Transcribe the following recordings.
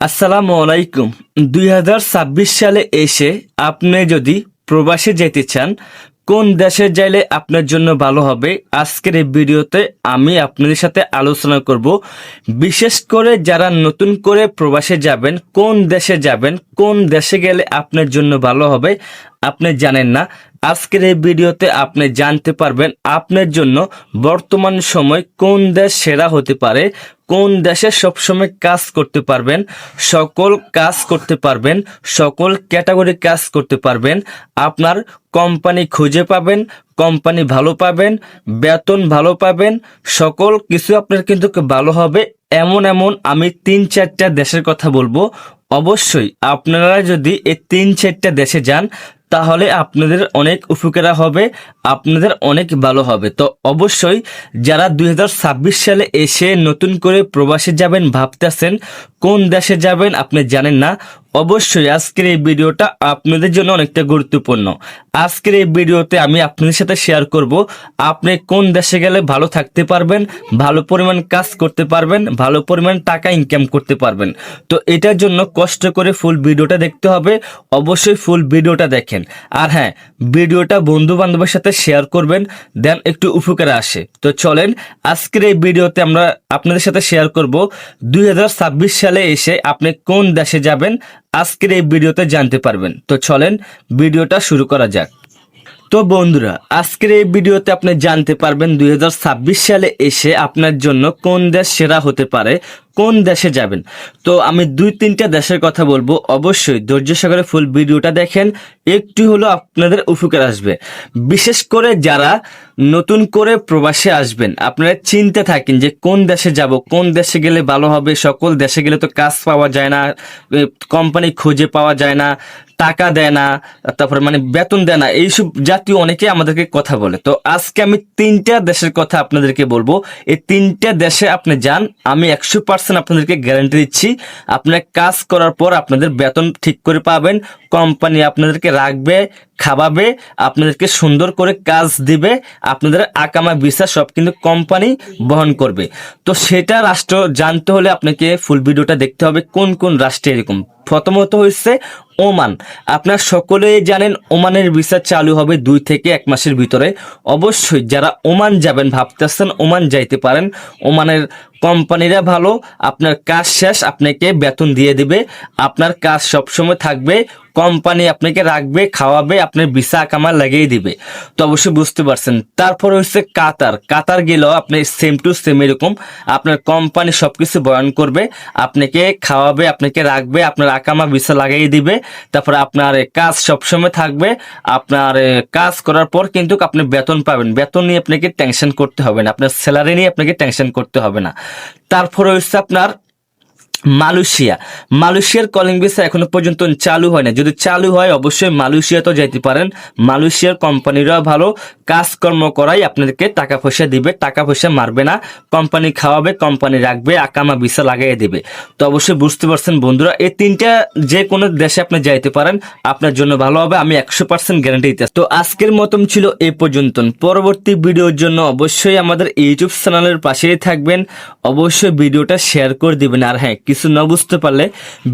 আসসালামু আলাইকুম। দুই হাজার ছাব্বিশ সালে এসে আপনি যদি প্রবাসে যেতে চান, কোন দেশে যাইলে আপনার জন্য ভালো হবে, আজকের এই ভিডিওতে আমি আপনাদের সাথে আলোচনা করব। বিশেষ করে যারা নতুন করে প্রবাসে যাবেন, কোন দেশে যাবেন, কোন দেশে গেলে আপনার জন্য ভালো হবে, আপনি জানেন না। আজকের এই ভিডিওতে আপনি জানতে পারবেন আপনার জন্য বর্তমান সময় কোন দেশ সেরা হতে পারে, কোন দেশে সবসময় কাজ করতে পারবেন, সকল কাজ করতে পারবেন, সকল ক্যাটাগরি কাজ করতে পারবেন, আপনার কোম্পানি খুঁজে পাবেন, কোম্পানি ভালো পাবেন, বেতন ভালো পাবেন, সকল কিছু আপনার কিন্তু ভালো হবে। এমন এমন আমি তিন চারটা দেশের কথা বলব। অবশ্যই আপনারা যদি এই তিন চারটা দেশে যান তাহলে আপনাদের অনেক উপকারা হবে, আপনাদের অনেক ভালো হবে। তো অবশ্যই যারা দু হাজার ছাব্বিশ সালে এসে নতুন করে প্রবাসে যাবেন ভাবতেছেন কোন দেশে যাবেন আপনি জানেন না, অবশ্যই আজকের এই ভিডিওটা আপনাদের জন্য অনেকটা গুরুত্বপূর্ণ। আজকের এই ভিডিওতে আমি আপনাদের সাথে শেয়ার করব, আপনি কোন দেশে গেলে ভালো থাকতে পারবেন, ভালো পরিমাণ কাজ করতে পারবেন, ভালো পরিমাণ টাকা ইনকাম করতে পারবেন। তো এটার জন্য কষ্ট করে ফুল ভিডিওটা দেখতে হবে, অবশ্যই ফুল ভিডিওটা দেখেন। আর হ্যাঁ ভিডিওটা বন্ধু বান্ধবের সাথে শেয়ার করবেন, দেন একটু উপকারে আসে। তো চলেন, আজকের এই ভিডিওতে আমরা আপনাদের সাথে শেয়ার করব, দুই সালে এসে আপনি কোন দেশে যাবেন, আজকের এই ভিডিওতে জানতে পারবেন। তো চলেন, ভিডিওটা শুরু করা যাক। তো বন্ধুরা, আজকের এই ভিডিওতে আপনি জানতে পারবেন দুই হাজার ছাব্বিশ সালে এসে আপনার জন্য কোন দেশ সেরা হতে পারে কোন দেশে যাবেন? তো আমি দুই তিনটা দেশের কথা বলব। অবশ্যই ধৈর্য সহকারে ফুল ভিডিওটা দেখেন। একটু হলো আপনাদের উপকার আসবে। বিশেষ করে যারা নতুন করে প্রবাসে আসবেন, আপনারা চিনতে থাকেন যে কোন দেশে যাব, কোন দেশে গেলে ভালো হবে? সকল দেশে গেলে তো কাজ পাওয়া যায় না কোম্পানি খুঁজে পাওয়া যায় না, টাকা দেয় না, তারপরে মানে বেতন দেয় না, এইসব জাতীয় অনেকে আমাদেরকে কথা বলে। তো আজকে আমি তিনটা দেশের কথা আপনাদেরকে বলব। এই তিনটা দেশে আপনি যান, আমি একশো পার্সেন্ট আপনাদেরকে গ্যারান্টি দিচ্ছি। আপনার কাজ করার পর আপনাদের বেতন ঠিক করে পাবেন, কোম্পানি আপনাদেরকে রাখবে খাবাবে আপনাদেরকে সুন্দর করে কাজ দিবে, আপনাদের আকামা বিশ্বাস সব কিন্তু কোম্পানি বহন করবে। তো সেটা রাষ্ট্র জানতে হলে আপনাকে ফুল ভিডিওটা দেখতে হবে, কোন কোন রাষ্ট্রে এরকম। প্রথমত হচ্ছে ওমান। আপনার সকলেই জানেন ওমানের ভিসা চালু হবে দুই থেকে এক মাসের ভিতরে। অবশ্যই যারা ওমান যাবেন ভাবতেছেন ওমান যাইতে পারেন। ওমানের কোম্পানিরা ভালো, আপনার কাজ শেষ, আপনাকে বেতন দিয়ে দিবে। আপনার কাজ সবসময় থাকবে, কোম্পানি আপনাকে রাখবে, খাওয়াবে, আপনার ভিসা কামা লাগিয়ে দিবে। তো অবশ্যই বুঝতে পারছেন। তারপর হচ্ছে কাতার। কাতার গেলেও আপনি সেম টু সেম এরকম। আপনার কোম্পানি সবকিছু বয়ন করবে, আপনাকে খাওয়াবে, আপনাকে রাখবে, আপনার আকামা ভিসা লাগিয়ে দিবে। তারপরে আপনার কাজ সবসময় থাকবে। আপনার কাজ করার পর কিন্তু আপনি বেতন পাবেন। বেতন নিয়ে আপনাকে টেনশন করতে হবে না। আপনার স্যালারি নিয়ে আপনাকে টেনশন করতে হবে না। তারপরে হচ্ছে আপনার মালয়েশিয়া। মালয়েশিয়ার কলিং ভিসা এখনও পর্যন্ত চালু হয় না যদি চালু হয়, অবশ্যই মালয়েশিয়াতেও যাইতে পারেন। মালয়েশিয়ার কোম্পানিরা ভালো কাজকর্ম করাই আপনাদেরকে টাকা পয়সা দিবে। টাকা পয়সা মারবে না। কোম্পানি খাওয়াবে, কোম্পানি রাখবে, আকামা ভিসা লাগাইয়ে দিবে। তো অবশ্যই বুঝতে পারছেন বন্ধুরা, এই তিনটা যে কোনো দেশে আপনি যাইতে পারেন। আপনার জন্য ভালো হবে, আমি একশো পার্সেন্ট গ্যারান্টি দিতে তো আজকের মতন ছিল এই পর্যন্ত। পরবর্তী ভিডিওর জন্য অবশ্যই আমাদের ইউটিউব চ্যানেলের পাশেই থাকবেন। অবশ্যই ভিডিওটা শেয়ার করে দিবেন। আর হ্যাঁ কিছু না বুঝতে পারলে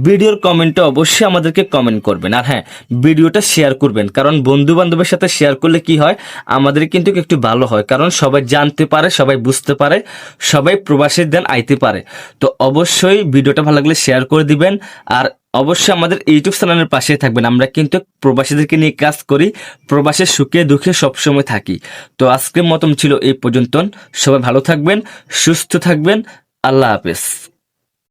ভিডিওর কমেন্টে অবশ্যই আমাদেরকে কমেন্ট করবেন। আর হ্যাঁ ভিডিওটা শেয়ার করবেন। কারণ বন্ধু বান্ধবের সাথে শেয়ার করলে কি হয়? আমাদের কিন্তু একটু ভালো হয়। কারণ সবাই জানতে পারে, সবাই বুঝতে পারে, সবাই প্রবাসীর দেন আইতে পারে। তো অবশ্যই ভিডিওটা ভালো লাগলে শেয়ার করে দিবেন। আর অবশ্যই আমাদের ইউটিউব চ্যানেলের পাশে থাকবেন। আমরা কিন্তু প্রবাসীদেরকে নিয়ে কাজ করি প্রবাসের সুখে দুঃখে সবসময় থাকি। তো আজকের মতন ছিল এই পর্যন্ত সবাই ভালো থাকবেন, সুস্থ থাকবেন। আল্লাহ হাফেজ।